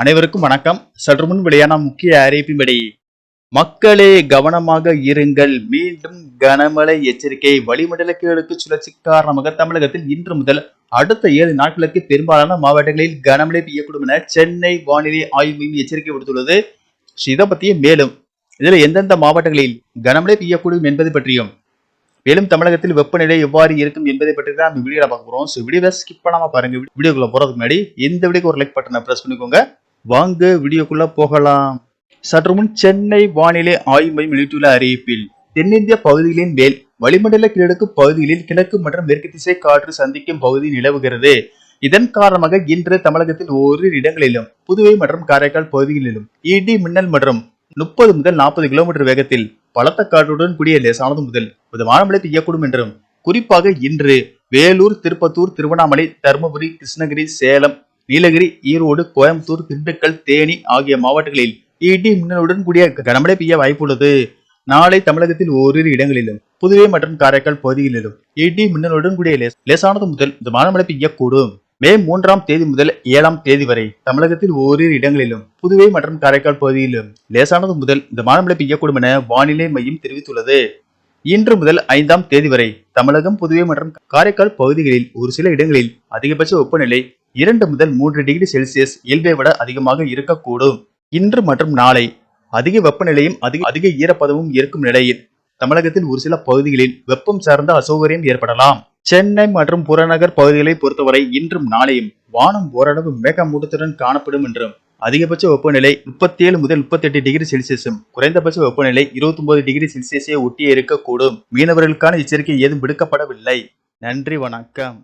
அனைவருக்கும் வணக்கம். சற்று முன் வெளியான முக்கிய அறிவிப்பின்படி மக்களே கவனமாக இருங்கள். மீண்டும் கனமழை எச்சரிக்கை வளிமண்டல கிழக்கு சுழற்சி காரணமாக தமிழகத்தில் இன்று முதல் அடுத்த ஏழு நாட்களுக்கு பெரும்பாலான மாவட்டங்களில் கனமழை பெய்யக்கூடும் என சென்னை வானிலை ஆய்வு மையம் எச்சரிக்கை விடுத்துள்ளது. இதை பற்றிய மேலும் இதுல எந்தெந்த மாவட்டங்களில் கனமழை பெய்யக்கூடும் என்பது பற்றியும் மேலும் தமிழகத்தில் வெப்பநிலை எவ்வாறு இருக்கும் என்பதை பற்றி தான் நம்ம வீடியோவில் பார்க்க போறோம். ஸோ வீடியோவை ஸ்கிப் பண்ணாமல் பாருங்க. வீடியோக்குள்ள போறதுக்கு முன்னாடி இந்த வீடியோக்கு ஒரு லைக் பட்டனை பிரஸ் பண்ணிக்கோங்க. வாங்க வீடியோக்குள்ள போகலாம். சற்று முன் சென்னை வானிலை ஆய்வு மையம் வெளியிட்டுள்ள அறிவிப்பில் தென்னிந்திய பகுதிகளின் மேல் வளிமண்டல கிழக்கு பகுதிகளில் கிழக்கு மற்றும் மேற்கு திசை காற்று சந்திக்கும் பகுதி நிலவுகிறது. இதன் காரணமாக இன்று தமிழகத்தில் ஓரிரு இடங்களிலும் புதுவை மற்றும் காரைக்கால் பகுதிகளிலும் இடி மின்னல் மற்றும் முப்பது முதல் நாற்பது கிலோமீட்டர் வேகத்தில் பலத்த காற்றுடன் கூடிய லேசானது முதல் மிதமான மழை பெய்யக்கூடும் என்றும் குறிப்பாக இன்று வேலூர் திருப்பத்தூர் திருவண்ணாமலை தருமபுரி கிருஷ்ணகிரி சேலம் நீலகிரி ஈரோடு கோயம்புத்தூர் திண்டுக்கல் தேனி ஆகிய மாவட்டங்களில் இடி மின்னலுடன் கூடிய கனமழை பெய்ய வாய்ப்புள்ளது. நாளை தமிழகத்தில் ஓரிரு இடங்களிலும் புதுவை மற்றும் காரைக்கால் பகுதிகளிலும் இடி மின்னலுடன் கூடிய லேசானது முதல் மிதமான மழை பெய்யக்கூடும். மே மூன்றாம் தேதி முதல் ஏழாம் தேதி வரை தமிழகத்தில் ஓரிரு இடங்களிலும் புதுவை மற்றும் காரைக்கால் பகுதியிலும் லேசானது முதல் மிதமான மழை பெய்யக்கூடும் என வானிலை மையம் தெரிவித்துள்ளது. இன்று முதல் ஐந்தாம் தேதி வரை தமிழகம் புதுவை மற்றும் காரைக்கால் பகுதிகளில் ஒரு சில இடங்களில் அதிகபட்ச வெப்பநிலை இரண்டு முதல் மூன்று டிகிரி செல்சியஸ் இயல்பை விட அதிகமாக இருக்கக்கூடும். இன்று மற்றும் நாளை அதிக வெப்பநிலையும் அதிக அதிக ஈரப்பதமும் இருக்கும் நிலையில் தமிழகத்தில் ஒரு சில பகுதிகளில் வெப்பம் சார்ந்த அசௌகரியம் ஏற்படலாம். சென்னை மற்றும் புறநகர் பகுதிகளை பொறுத்தவரை இன்றும் நாளையும் வானம் ஓரளவு மேகமூட்டத்துடன் காணப்படும் என்றும் அதிகபட்ச வெப்பநிலை முப்பத்தி ஏழு முதல் முப்பத்தி எட்டு டிகிரி செல்சியஸும் குறைந்தபட்ச வெப்பநிலை இருபத்தி ஒன்பது டிகிரி செல்சியஸே ஒட்டியே இருக்கக்கூடும். மீனவர்களுக்கான எச்சரிக்கை ஏதும் விடுக்கப்படவில்லை. நன்றி வணக்கம்.